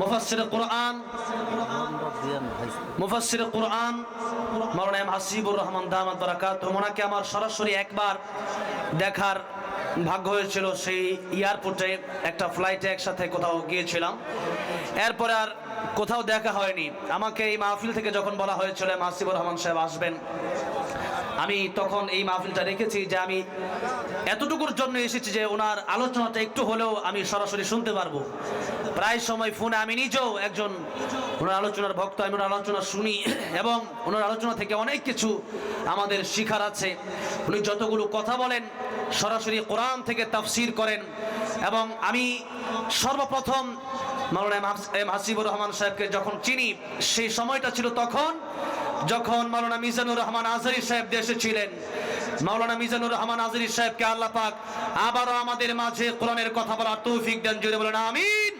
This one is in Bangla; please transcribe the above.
মুফাসসির কোরআন। মুফাসসির কোরআন। মাওলানা এম হাসিবুর রহমান দামাত বারাকাত ওনাকে আমার সরাসরি একবার দেখার ভাগ্য হয়েছিল সেই এয়ারপোর্টে একটা ফ্লাইটে একসাথে কোথাও গিয়েছিলাম। এরপরে আর কোথাও দেখা হয়নি। আমাকে এই মাহফিল থেকে যখন বলা হয়েছিল, এম হাসিবুর রহমান সাহেব আসবেন আমি তখন এই মাহফিলটা রেখেছি যে আমি এতটুকুর জন্য এসেছি যে ওনার আলোচনাটা একটু হলেও আমি সরাসরি শুনতে পারব। প্রায় সময় ফোনে আমি নিজেও একজন ওনার আলোচনার ভক্ত, আমি ওনার আলোচনা শুনি এবং ওনার আলোচনা থেকে অনেক কিছু আমাদের শিখার আছে। উনি যতগুলো কথা বলেন, সরাসরি কোরআন থেকে তাফসির করেন এবং আমি সর্বপ্রথম হাস- এম হাসিবুর রহমান সাহেবকে যখন চিনি, সেই সময়টা ছিল তখন যখন মাওলানা মিজানুর রহমান আজহারি সাহেব দেশে ছিলেন, মাওলানা মিজানুর রহমান আজহারি সাহেবকে আল্লাহ পাক আবারও আমাদের মাঝে কোরআনের কথা বলার তৌফিক দেন জুড়ে বলেন, আমিন।